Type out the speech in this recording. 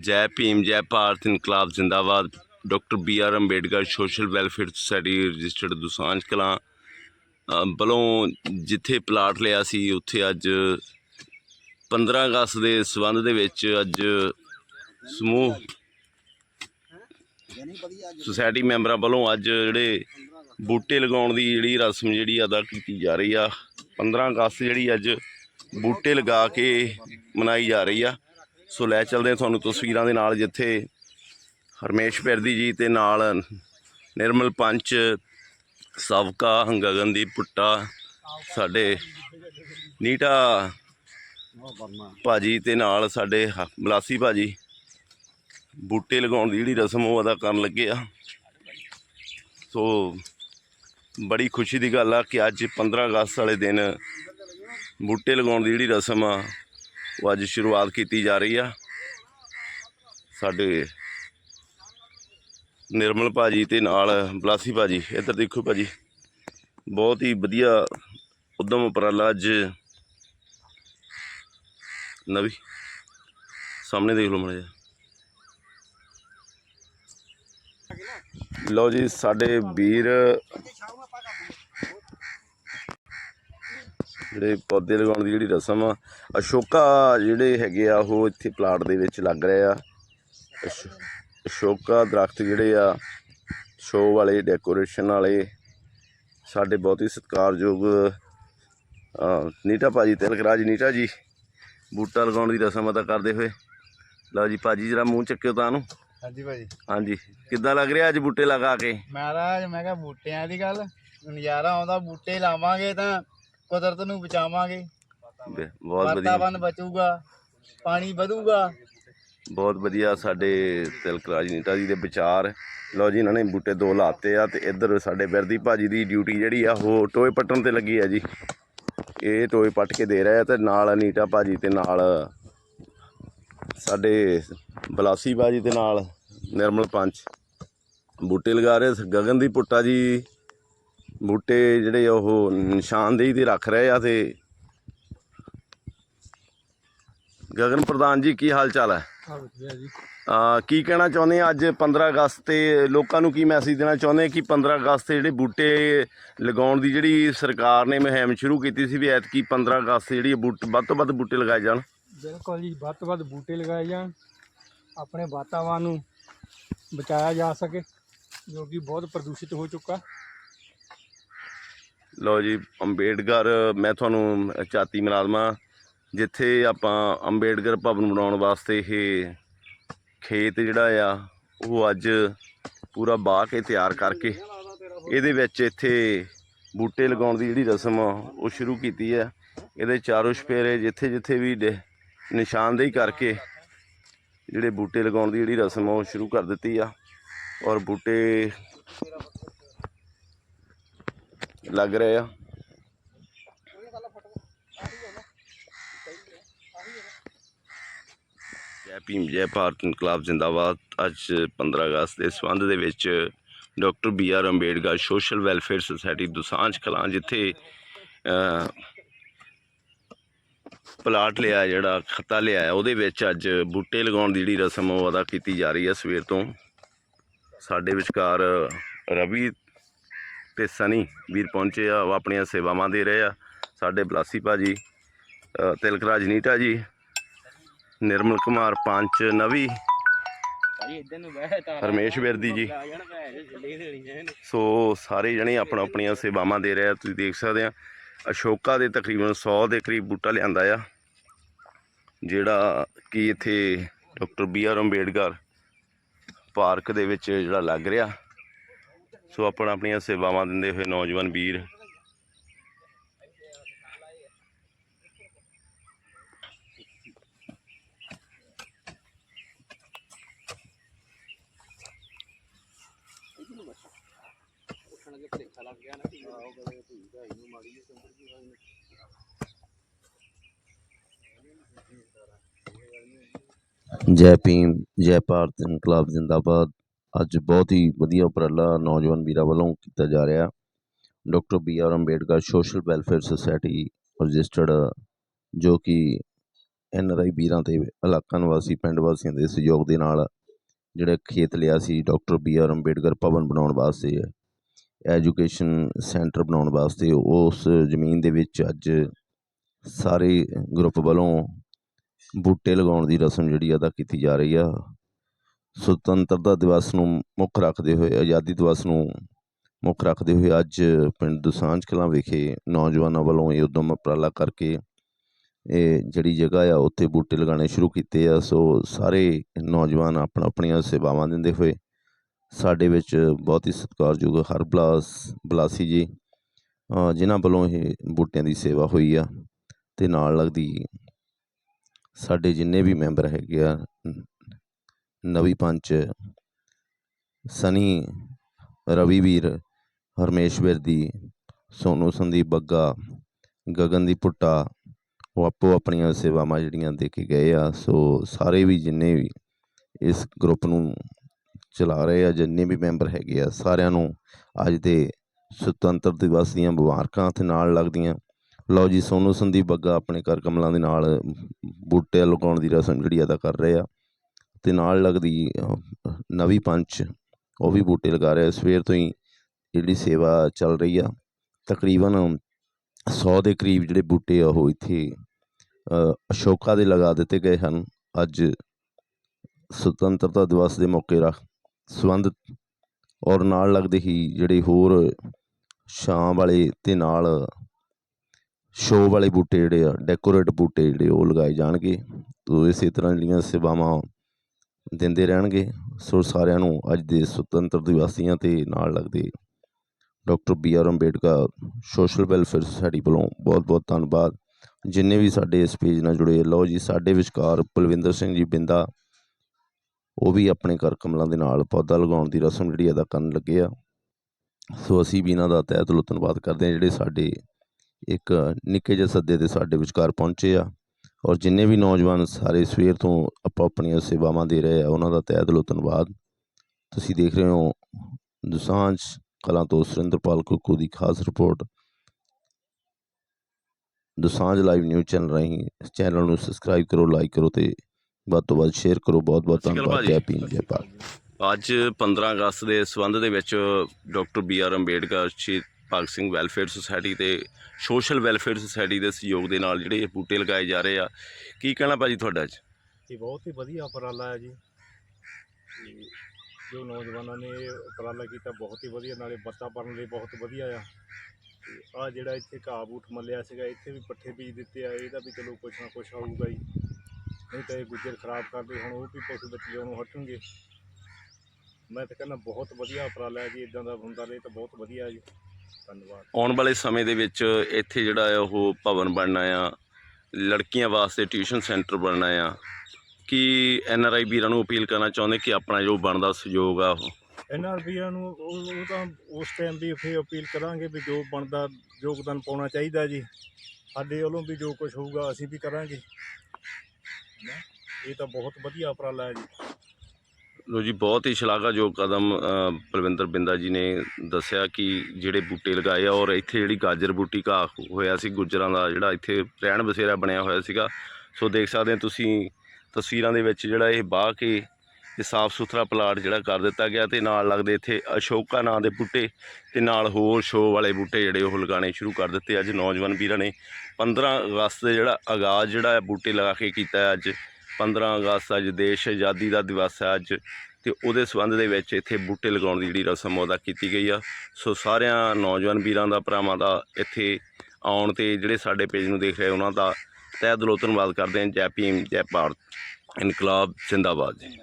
ਜੈ ਭੀਮ ਜੈ ਭਾਰਤ ਇਨਕਲਾਬ ਜ਼ਿੰਦਾਬਾਦ। Doctor B R Ambedkar social welfare society registered Dosanjh Kalan. ਅ, ਵੱਲੋਂ ਜਿੱਥੇ ਪਲਾਟ ਲਿਆ ਸੀ ਉੱਥੇ ਅੱਜ 15 ਅਗਸਤ ਦੇ ਸਬੰਧ ਦੇ ਵਿੱਚ ਅੱਜ ਸਮੂਹ ਸੁਸਾਇਟੀ ਮੈਂਬਰਾਂ ਵੱਲੋਂ ਅੱਜ ਜਿਹੜੇ ਬੂਟੇ ਲਗਾਉਣ ਦੀ ਜਿਹੜੀ ਰਸਮ ਜਿਹੜੀ ਅਦਾ ਕੀਤੀ ਜਾ ਰਹੀ ਆ 15 ਅਗਸਤ ਜਿਹੜੀ ਅੱਜ ਬੂਟੇ ਲਗਾ ਕੇ ਮਨਾਈ ਜਾ ਰਹੀ ਆ। ਸੋ ਲੈ ਚੱਲਦੇ ਹਾਂ ਤੁਹਾਨੂੰ ਤਸਵੀਰਾਂ ਦੇ ਨਾਲ ਜਿੱਥੇ ਹਰਮੇਸ਼ ਪਿਰਦੀ ਜੀ ਤੇ ਨਾਲ ਨਿਰਮਲ ਪੰਚ, ਸਾਬਕਾ ਗਗਨਦੀਪ ਪੁੱਟਾ, ਸਾਡੇ ਨੀਟਾ ਭਾਜੀ ਤੇ ਨਾਲ ਸਾਡੇ ਹ- ਮਲਾਸੀ ਭਾਜੀ। ਬੂਟੇ ਲਗਾਉਣ ਦੀ ਜਿਹੜੀ ਰਸਮ ਉਹ ਅਦਾ ਕਰਨ ਲੱਗੇ ਆ। ਸੋ ਬੜੀ ਖੁਸ਼ੀ ਦੀ ਗੱਲ ਆ ਕਿ ਅੱਜ 15 ਅਗਸਤ ਵਾਲੇ ਦਿਨ ਬੂਟੇ ਲਗਾਉਣ ਦੀ ਜਿਹੜੀ ਰਸਮ ਆ ਉਹ ਅੱਜ ਸ਼ੁਰੂਆਤ ਕੀਤੀ ਜਾ ਰਹੀ ਆ। ਸਾਡੇ ਨਿਰਮਲ ਭਾਜੀ ਤੇ ਨਾਲ ਬਲਾਸੀ ਭਾਜੀ, ਇੱਧਰ ਦੇਖੋ ਭਾਜੀ। ਬਹੁਤ ਹੀ ਵਧੀਆ ਉਦਮ ਉਪਰਾਲਾ ਅੱਜ। ਨਵੀ। ਸਾਹਮਣੇ ਦੇਖ ਲਓ ਮੜੇ ਲਓ ਜੀ, ਸਾਡੇ ਵੀਰ ਜਿਹੜੇ ਪੌਦੇ ਲਗਾਉਣ ਦੀ ਜਿਹੜੀ ਰਸਮ ਆ ਅਸ਼ੋਕਾ ਜਿਹੜੇ ਹੈਗੇ ਆ ਉਹ ਇੱਥੇ ਪਲਾਟ ਦੇ ਵਿੱਚ ਲੱਗ ਰਹੇ ਆ। ਅਸ਼- ਅਸ਼ੋਕਾ ਦਰਖਤ ਜਿਹੜੇ ਆ ਸ਼ੋਅ ਵਾਲੇ ਡੈਕੋਰੇਸ਼ਨ ਵਾਲੇ ਸਾਡੇ ਬਹੁਤ ਹੀ ਸਤਿਕਾਰਯੋਗ ਨੀਟਾ ਭਾਜੀ ਤਿਲਕਰਾਜ ਨੀਟਾ ਜੀ ਬੂਟਾ ਲਗਾਉਣ ਦੀ ਰਸਮ ਅਦਾ ਕਰਦੇ ਹੋਏ। ਲਓ ਜੀ ਭਾਜੀ ਜਰਾ ਮੂੰਹ ਚੱਕਿਓ ਤਾਂ ਨੂੰ। ਹਾਂਜੀ ਭਾਜੀ। ਹਾਂਜੀ। ਕਿੱਦਾਂ ਲੱਗ ਰਿਹਾ ਅੱਜ ਬੂਟੇ ਲਗਾ ਕੇ? ਮਹਾਰਾਜ ਮੈਂ ਕਿਹਾ ਬੂਟਿਆਂ ਦੀ ਗੱਲ। ਨਜ਼ਾਰਾ ਆਉਂਦਾ ਬੂਟੇ ਲਾਵਾਂਗੇ ਤਾਂ ਕੁਦਰਤ ਨੂੰ ਬਚਾਵਾਂਗੇ। ਬਹੁਤ ਵਧੀਆ। ਵਾਤਾਵਰਨ ਬਚੂਗਾ ਪਾਣੀ ਵਧੂਗਾ। ਬਹੁਤ ਵਧੀਆ ਸਾਡੇ ਤਿਲਕਰਾਜ ਨੀਟਾ ਜੀ ਦੇ ਵਿਚਾਰ। ਲਓ ਜੀ ਇਹਨਾਂ ਨੇ ਬੂਟੇ ਦੋ ਲਾਤੇ ਆ ਤੇ ਇੱਧਰ ਸਾਡੇ ਬਿਰਦੀ ਭਾਜੀ ਦੀ ਡਿਊਟੀ ਜਿਹੜੀ ਆ ਉਹ ਟੋਏ ਪੱਟਣ ਤੇ ਲੱਗੀ ਆ ਜੀ। ਇਹ ਟੋਏ ਪੱਟ ਕੇ ਦੇ ਰਹੇ ਤੇ ਨਾਲ ਨੀਟਾ ਭਾਜੀ ਤੇ ਨਾਲ ਸਾਡੇ ਬਲਾਸੀ ਭਾਜੀ ਤੇ ਨਾਲ ਨਿਰਮਲ ਪੰਚ। ਬੂਟੇ ਲਗਾ ਰਹੇ ਸ- ਗਗਨਦੀਪ ਪੁੱਟਾ ਜੀ। ਬੂਟੇ ਜਿਹੜੇ ਉਹ ਨਿਸ਼ਾਨਦੇਹੀ ਤੇ ਰੱਖ ਰਹੇ ਆ ਤੇ ਗਗਨ ਪ੍ਰਧਾਨ ਜੀ ਕੀ ਹਾਲ ਚਾਲ ਹੈ? ਆ ਕੀ ਕਹਿਣਾ ਚਾਹੁੰਦੇ ਆ ਅੱਜ 15 ਅਗਸਤ ਤੇ ਲੋਕਾਂ ਨੂੰ ਕੀ ਮੈਸੇਜ ਦੇਣਾ ਚਾਹੁੰਦੇ ਕਿ 15 ਅਗਸਤ ਤੇ ਜਿਹੜੇ ਬੂਟੇ ਲਗਾਉਣ ਦੀ ਜਿਹੜੀ ਸਰਕਾਰ ਨੇ ਮੁਹਿੰਮ ਸ਼ੁਰੂ ਕੀਤੀ ਸੀ ਵੀ ਐਤਕੀ 15 ਅਗਸਤ ਤੇ ਜਿਹੜੀ ਬੂਟ ਵੱਧ ਤੋਂ ਵੱਧ ਬੂਟੇ ਲਗਾਏ ਜਾਣ? ਬਿਲਕੁਲ ਜੀ ਵੱਧ ਤੋਂ ਵੱਧ ਬੂਟੇ ਲਗਾਏ ਜਾਣ ਆਪਣੇ ਵਾਤਾਵਰਨ ਨੂੰ ਬਚਾਇਆ ਜਾ ਸਕੇ ਜੋ ਕਿ ਬਹੁਤ ਪ੍ਰਦੂਸ਼ਿਤ ਹੋ ਚੁੱਕਾ। ਲਓ ਜੀ ਅੰਬੇਡਕਰ ਮੈਂ ਤੁਹਾਨੂੰ ਚਾਤੀ ਮੁਲਾਜ਼ਮਾਂ ਜਿੱਥੇ ਆਪਾਂ ਅੰਬੇਡਕਰ ਭਵਨ ਬਣਾਉਣ ਵਾਸਤੇ ਇਹ ਖੇਤ ਜਿਹੜਾ ਆ ਉਹ ਅੱਜ ਪੂਰਾ ਬਾਹ ਕੇ ਤਿਆਰ ਕਰਕੇ ਇਹਦੇ ਵਿੱਚ ਇੱਥੇ ਬੂਟੇ ਲਗਾਉਣ ਦੀ ਜਿਹੜੀ ਰਸਮ ਆ, ਉਹ ਸ਼ੁਰੂ ਕੀਤੀ ਹੈ ਇਹਦੇ ਚਾਰੋਂ ਸਪੇਰੇ ਜਿੱਥੇ ਜਿੱਥੇ ਵੀ ਡੇ- ਨਿਸ਼ਾਨਦੇਹੀ ਕਰਕੇ ਜਿਹੜੇ ਬੂਟੇ ਲਗਾਉਣ ਦੀ ਜਿਹੜੀ ਰਸਮ ਆ, ਉਹ ਸ਼ੁਰੂ ਕਰ ਦਿੱਤੀ ਆ। ਔਰ ਬੂਟੇ ਲੱਗ ਰਹੇ ਆ। ਜੈ ਭੀਮ, ਜੈ ਭਾਰਤ ਇਨਕਲਾਬ ਜ਼ਿੰਦਾਬਾਦ। ਅੱਜ 15 ਅਗਸਤ ਦੇ ਸੰਬੰਧ ਦੇ ਵਿੱਚ doctor B R Ambedkar social welfare society Dosanjh Kalan ਜਿੱਥੇ ਪਲਾਟ ਲਿਆ, ਜਿਹੜਾ ਖੱਤਾ ਲਿਆ ਉਹਦੇ ਵਿੱਚ ਅੱਜ ਬੂਟੇ ਲਗਾਉਣ ਦੀ ਜਿਹੜੀ ਰਸਮ ਉਹ ਅਦਾ ਕੀਤੀ ਜਾ ਰਹੀ ਹੈ ਸਵੇਰ ਤੋਂ। ਸਾਡੇ ਵਿਚਕਾਰ ਰਵੀ ਤੇ ਸਨੀ ਵੀਰ ਪਹੁੰਚੇ ਆ ਉਹ ਆਪਣੀਆਂ ਸੇਵਾਵਾਂ ਦੇ ਰਹੇ ਆ। ਸਾਡੇ ਬਲਾਸੀ ਭਾਜੀ ਤਿਲਕਰਾਜ ਨੀਟਾ ਜੀ ਨਿਰਮਲ ਕੁਮਾਰ ਪੰਚ ਨਵੀ ਹਰਮੇਸ਼ ਵਿਰਦੀ ਜੀ। ਸੋ ਸਾਰੇ ਜਣੇ ਆਪਣਾ ਆਪਣੀਆਂ ਸੇਵਾਵਾਂ ਦੇ ਰਹੇ ਆ ਤੁਸੀਂ ਦੇਖ ਸਕਦੇ ਆ। ਅਸ਼ੋਕਾ ਦੇ ਤਕਰੀਬਨ 100 ਦੇ ਕਰੀਬ ਬੂਟਾ ਲਿਆਂਦਾ ਆ ਜਿਹੜਾ ਕਿ ਇੱਥੇ doctor B R Ambedkar park ਦੇ ਵਿੱਚ ਜਿਹੜਾ ਲੱਗ ਰਿਹਾ। ਸੋ ਆਪਣਾ ਆਪਣੀਆਂ ਸੇਵਾਵਾਂ ਦਿੰਦੇ ਹੋਏ ਨੌਜਵਾਨ ਵੀਰ। ਜੈ ਭੀਮ ਜੈ ਭਾਰਤ ਇਨਕਲਾਬ ਜ਼ਿੰਦਾਬਾਦ। ਅੱਜ ਬਹੁਤ ਹੀ ਵਧੀਆ ਉਪਰਾਲਾ ਨੌਜਵਾਨ ਵੀਰਾਂ ਵੱਲੋਂ ਕੀਤਾ ਜਾ ਰਿਹਾ। Doctor B R Ambedkar social welfare society registered, ਜੋ ਕਿ ਐਨ ਆਰ ਆਈ ਵੀਰਾਂ ਤੇ ਇਲਾਕਾ ਨਿਵਾਸੀ ਪਿੰਡ ਵਾਸੀਆਂ ਦੇ ਸਹਿਯੋਗ ਦੇ ਨਾਲ ਜਿਹੜਾ ਖੇਤ ਲਿਆ ਸੀ doctor B R Ambedkar Bhawan ਬਣਾਉਣ ਵਾਸਤੇ, ਐਜੂਕੇਸ਼ਨ ਸੈਂਟਰ ਬਣਾਉਣ ਵਾਸਤੇ, ਉਸ ਜ਼ਮੀਨ ਦੇ ਵਿੱਚ ਅੱਜ ਸਾਰੇ ਗਰੁੱਪ ਵੱਲੋਂ ਬੂਟੇ ਲਗਾਉਣ ਦੀ ਰਸਮ ਜਿਹੜੀ ਅਦਾ ਕੀਤੀ ਜਾ ਰਹੀ ਆ। ਸੁਤੰਤਰਤਾ ਦਿਵਸ ਨੂੰ ਮੁੱਖ ਰੱਖਦੇ ਹੋਏ, ਆਜ਼ਾਦੀ ਦਿਵਸ ਨੂੰ ਮੁੱਖ ਰੱਖਦੇ ਹੋਏ ਅੱਜ ਪਿੰਡ ਦੁਸਾਂਝ ਕਲਾਂ ਵਿਖੇ ਨੌਜਵਾਨਾਂ ਵੱਲੋਂ ਇਹ ਉਦਮ ਉਪਰਾਲਾ ਕਰਕੇ ਇਹ ਜਿਹੜੀ ਜਗ੍ਹਾ ਆ, ਉੱਥੇ ਬੂਟੇ ਲਗਾਉਣੇ ਸ਼ੁਰੂ ਕੀਤੇ ਆ। ਸੋ ਸਾਰੇ ਨੌਜਵਾਨ ਆਪਣਾ ਆਪਣੀਆਂ ਸੇਵਾਵਾਂ ਦਿੰਦੇ ਹੋਏ ਸਾਡੇ ਵਿੱਚ ਬਹੁਤ ਹੀ ਸਤਿਕਾਰਯੋਗ ਹਰਬਲਾਸ ਬਲਾਸੀ ਜੀ ਜਿਨ੍ਹਾਂ ਵੱਲੋਂ ਇਹ ਬੂਟਿਆਂ ਦੀ ਸੇਵਾ ਹੋਈ ਆ। ਤੇ ਨਾਲ ਲੱਗਦੀ ਸਾਡੇ ਜਿੰਨੇ ਵੀ ਮੈਂਬਰ ਹੈਗੇ ਆ ਨਵੀ ਪੰਚ, ਸਨੀ ਰਵੀ ਵੀਰ ਹਰਮੇਸ਼ ਵਿਰਦੀ ਸੋਨੂ ਸੰਦੀਪ ਬੱਗਾ ਗਗਨਦੀਪ ਪੁੱਟਾ, ਉਹ ਆਪੋ ਆਪਣੀਆਂ ਸੇਵਾਵਾਂ ਜਿਹੜੀਆਂ ਦੇ ਕੇ ਗਏ ਆ, ਸੋ ਸਾਰੇ ਵੀ ਜਿੰਨੇ ਵੀ ਇਸ ਗਰੁੱਪ ਨੂੰ ਚਲਾ ਰਹੇ ਆ, ਜਿੰਨੇ ਵੀ ਮੈਂਬਰ ਹੈਗੇ ਆ, ਸਾਰਿਆਂ ਨੂੰ ਅੱਜ ਦੇ ਸੁਤੰਤਰ ਦਿਵਸ ਦੀਆਂ ਮੁਬਾਰਕਾਂ ਤੇ ਨਾਲ ਲੱਗਦੀਆਂ। ਲਓ ਜੀ, ਸੋਨੂ ਸੰਦੀਪ ਬੱਗਾ ਆਪਣੇ ਘਰ ਕਮਲਾਂ ਦੇ ਨਾਲ ਬੂਟੇ ਲਗਾਉਣ ਦੀ ਰਸਮ ਜਿਹੜੀ ਅਦਾ ਕਰ ਰਹੇ ਆ। ਤੇ ਨਾਲ ਲੱਗਦੀ ਨਵੀਂ ਪੰਚ ਉਹ ਵੀ ਬੂਟੇ ਲਗਾ ਰਿਹਾ ਸਵੇਰ ਤੋਂ ਹੀ ਜਿਹੜੀ ਸੇਵਾ ਚੱਲ ਰਹੀ ਆ ਤਕਰੀਬਨ 100 ਦੇ ਕਰੀਬ ਜਿਹੜੇ ਬੂਟੇ ਆ ਉਹ ਇੱਥੇ ਅਸ਼ੋਕਾ ਦੇ ਲਗਾ ਦਿੱਤੇ ਗਏ ਹਨ। ਅੱਜ ਸੁਤੰਤਰਤਾ ਦਿਵਸ ਦੇ ਮੌਕੇ ਰੱਖ ਸੰਬੰਧਿਤ ਔਰ ਨਾਲ ਲੱਗਦੇ ਹੀ ਜਿਹੜੇ ਹੋਰ ਛਾਂ ਵਾਲੇ ਤੇ ਨਾਲ ਸ਼ੋਅ ਵਾਲੇ ਬੂਟੇ ਜਿਹੜੇ ਆ ਡੈਕੋਰੇਟ ਬੂਟੇ ਜਿਹੜੇ ਉਹ ਲਗਾਏ ਜਾਣਗੇ। ਤੋ ਇਸੇ ਤਰ੍ਹਾਂ ਜਿਹੜੀਆਂ ਸੇਵਾਵਾਂ ਦਿੰਦੇ ਰਹਿਣਗੇ। ਸੋ ਸਾਰਿਆਂ ਨੂੰ ਅੱਜ ਦੇ ਸੁਤੰਤਰ ਦਿਵਸੀਆਂ ਤੇ ਨਾਲ ਲੱਗਦੇ doctor B R Ambedkar, social welfare society ਵੱਲੋਂ ਬਹੁਤ ਬਹੁਤ ਧੰਨਵਾਦ। ਜਿੰਨੇ ਵੀ ਸਾਡੇ ਇਸ ਪੇਜ ਨਾਲ ਜੁੜੇ ਲਓ ਜੀ, ਸਾਡੇ ਵਿਚਕਾਰ ਪਲਵਿੰਦਰ ਸਿੰਘ ਜੀ ਬਿੰਦਾ, ਉਹ ਵੀ ਆਪਣੇ ਘਰ ਕਮਲਾਂ ਦੇ ਨਾਲ ਪੌਦਾ ਲਗਾਉਣ ਦੀ ਰਸਮ ਜਿਹੜੀ ਅਦਾ ਕਰਨ ਲੱਗੇ ਆ। ਸੋ ਅਸੀਂ ਵੀ ਇਹਨਾਂ ਦਾ ਤਹਿ ਦਿਲੋਂ ਧੰਨਵਾਦ ਕਰਦੇ ਹਾਂ, ਜਿਹੜੇ ਸਾਡੇ ਇੱਕ ਨਿੱਕੇ ਜਿਹੇ ਸੱਦੇ ਤੇ ਸਾਡੇ ਵਿਚਕਾਰ ਪਹੁੰਚੇ ਆ। ਔਰ ਜਿੰਨੇ ਵੀ ਨੌਜਵਾਨ ਸਾਰੇ ਸਵੇਰ ਤੋਂ ਆਪੋ ਆਪਣੀਆਂ ਸੇਵਾਵਾਂ ਦੇ ਰਹੇ ਆ ਉਹਨਾਂ ਦਾ ਤਹਿ ਦਿਲੋਂ ਧੰਨਵਾਦ। ਤੁਸੀਂ ਦੇਖ ਰਹੇ ਹੋ ਦੁਸਾਂਝ ਕਲਾਂ ਤੋਂ ਸੁਰਿੰਦਰਪਾਲ ਕੁੱਕੂ ਦੀ ਖਾਸ report. Dosanjh live news channel ਰਾਹੀਂ ਇਸ ਚੈਨਲ ਨੂੰ ਸਬਸਕ੍ਰਾਈਬ ਕਰੋ ਲਾਈਕ ਕਰੋ ਤੇ ਵੱਧ ਤੋਂ ਵੱਧ ਸ਼ੇਅਰ ਕਰੋ। ਬਹੁਤ ਬਹੁਤ ਧੰਨਵਾਦ। ਜੈ ਭੀਮ ਜੈ ਭਾਰਤ। ਅੱਜ 15 ਅਗਸਤ ਦੇ ਸੰਬੰਧ ਦੇ ਵਿੱਚ doctor B R Ambedkar Shaheed Bhagat Singh welfare society ਤੇ ਸੋਸ਼ਲ ਵੈਲਫੇਅਰ ਸੁਸਾਇਟੀ ਦੇ ਸਹਿਯੋਗ ਦੇ ਨਾਲ ਜਿਹੜੇ ਇਹ ਬੂਟੇ ਲਗਾਏ ਜਾ ਰਹੇ ਆ, ਕੀ ਕਹਿਣਾ ਭਾਜੀ ਤੁਹਾਡਾ ਅੱਜ? ਇਹ ਬਹੁਤ ਹੀ ਵਧੀਆ ਉਪਰਾਲਾ ਹੈ ਜੀ। ਤੇ ਜੋ ਨੌਜਵਾਨਾਂ ਨੇ ਇਹ ਉਪਰਾਲਾ ਕੀਤਾ, ਬਹੁਤ ਹੀ ਵਧੀਆ, ਨਾਲੇ ਵਾਤਾਵਰਨ ਲਈ ਬਹੁਤ ਵਧੀਆ ਆ। ਤੇ ਆ ਜਿਹੜਾ ਇੱਥੇ ਘਾਹ ਬੂਟ ਮੱਲਿਆ ਸੀਗਾ, ਇੱਥੇ ਵੀ ਪੱਠੇ ਬੀਜ ਦਿੱਤੇ ਆ, ਇਹਦਾ ਵੀ ਚਲੋ ਕੁਛ ਨਾ ਕੁਛ ਆਊਗਾ ਹੀ। ਨਹੀਂ ਤਾਂ ਇਹ ਗੁੱਜਰ ਖਰਾਬ ਕਰਦੇ, ਹੁਣ ਉਹ ਵੀ ਪਸ਼ੂ ਬੱਚਿਆਂ ਨੂੰ ਹਟਣਗੇ। ਮੈਂ ਤਾਂ ਕਹਿੰਦਾ ਬਹੁਤ ਵਧੀਆ ਉਪਰਾਲਾ ਜੀ, ਇਦਾਂ ਦਾ ਹੁੰਦਾ ਰਹੇ ਤਾਂ ਬਹੁਤ ਵਧੀਆ ਜੀ। ਆਉਣ ਵਾਲੇ ਸਮੇਂ ਦੇ ਵਿੱਚ ਇੱਥੇ ਜਿਹੜਾ ਹੈ ਉਹ ਭਵਨ ਬਣਨਾ ਆ ਲੜਕੀਆਂ ਵਾਸਤੇ ਟਿਊਸ਼ਨ ਸੈਂਟਰ ਬਣਨਾ ਆ। ਕੀ ਐਨ ਆਰ ਆਈ ਵੀਰਾਂ ਨੂੰ ਅਪੀਲ ਕਰਨਾ ਚਾਹੁੰਦੇ ਕਿ ਆਪਣਾ ਜੋ ਬਣਦਾ ਸਹਿਯੋਗ ਆ ਉਹ? ਐਨਆਰਬੀਆਂ ਨੂੰ ਉਹ ਉਹ ਤਾਂ ਉਸ ਟਾਈਮ ਵੀ ਫਿਰ ਅਪੀਲ ਕਰਾਂਗੇ ਵੀ ਜੋ ਬਣਦਾ ਯੋਗਦਾਨ ਪਾਉਣਾ ਚਾਹੀਦਾ ਜੀ। ਸਾਡੇ ਵੱਲੋਂ ਵੀ ਜੋ ਕੁਝ ਹੋਊਗਾ ਅਸੀਂ ਵੀ ਕਰਾਂਗੇ? ਇਹ ਤਾਂ ਬਹੁਤ ਵਧੀਆ ਉਪਰਾਲਾ ਹੈ ਜੀ। ਲੋ ਜੀ ਬਹੁਤ ਹੀ ਸ਼ਲਾਘਾਯੋਗ ਕਦਮ ਅ, ਬਿੰਦਾ ਜੀ ਨੇ ਦੱਸਿਆ ਕਿ ਜਿਹੜੇ ਬੂਟੇ ਲਗਾਏ ਆ ਔਰ ਇੱਥੇ ਜਿਹੜੀ ਗਾਜਰ ਬੂਟੀ ਘਾਹ ਹੋਇਆ ਸੀ ਗੁੱਜਰਾਂ ਦਾ ਜਿਹੜਾ ਇੱਥੇ ਰਹਿਣ ਬਸੇਰਾ ਬਣਿਆ ਹੋਇਆ ਸੀਗਾ। ਸੋ ਦੇਖ ਸਕਦੇ ਹੋ ਤੁਸੀਂ ਤਸਵੀਰਾਂ ਦੇ ਵਿੱਚ ਜਿਹੜਾ ਇਹ ਬਾਹ ਕੇ ਇਹ ਸਾਫ਼ ਸੁਥਰਾ ਪਲਾਟ ਜਿਹੜਾ ਕਰ ਦਿੱਤਾ ਗਿਆ ਤੇ ਨਾਲ ਲੱਗਦੇ ਇੱਥੇ ਅਸ਼ੋਕਾ ਨਾਂ ਦੇ ਬੂਟੇ ਤੇ ਨਾਲ ਹੋਰ ਸ਼ੋਅ ਵਾਲੇ ਬੂਟੇ ਜਿਹੜੇ ਉਹ ਲਗਾਉਣੇ ਸ਼ੁਰੂ ਕਰ ਦਿੱਤੇ। ਅੱਜ ਨੌਜਵਾਨ ਵੀਰਾਂ ਨੇ 15 ਅਗਸਤ ਦੇ ਜਿਹੜਾ ਆਗਾਜ਼ ਜਿਹੜਾ ਹੈ ਬੂਟੇ ਲਗਾ ਕੇ ਕੀਤਾ ਹੈ ਅੱਜ। 15 ਅਗਸਤ ਅੱਜ ਦੇਸ਼ ਆਜ਼ਾਦੀ ਦਾ ਦਿਵਸ ਹੈ ਅੱਜ, ਤੇ ਉਹਦੇ ਸੰਬੰਧ ਦੇ ਵਿੱਚ ਇੱਥੇ ਬੂਟੇ ਲਗਾਉਣ ਦੀ ਜਿਹੜੀ ਰਸਮ ਉਹਦਾ ਕੀਤੀ ਗਈ ਆ। ਸੋ ਸਾਰਿਆਂ ਨੌਜਵਾਨ ਵੀਰਾਂ ਦਾ, ਭਰਾਵਾਂ ਦਾ ਇੱਥੇ ਆਉਣ ਤੇ ਜਿਹੜੇ ਸਾਡੇ ਪੇਜ ਨੂੰ ਦੇਖ ਰਹੇ ਉਹਨਾਂ ਦਾ ਤਹਿ ਦਿਲੋਂ ਧੰਨਵਾਦ ਕਰਦੇ ਹਾਂ। ਜੈ ਭੀਮ, ਜੈ ਭਾਰਤ। ਇਨਕਲਾਬ, ਜ਼ਿੰਦਾਬਾਦ। ਜੀ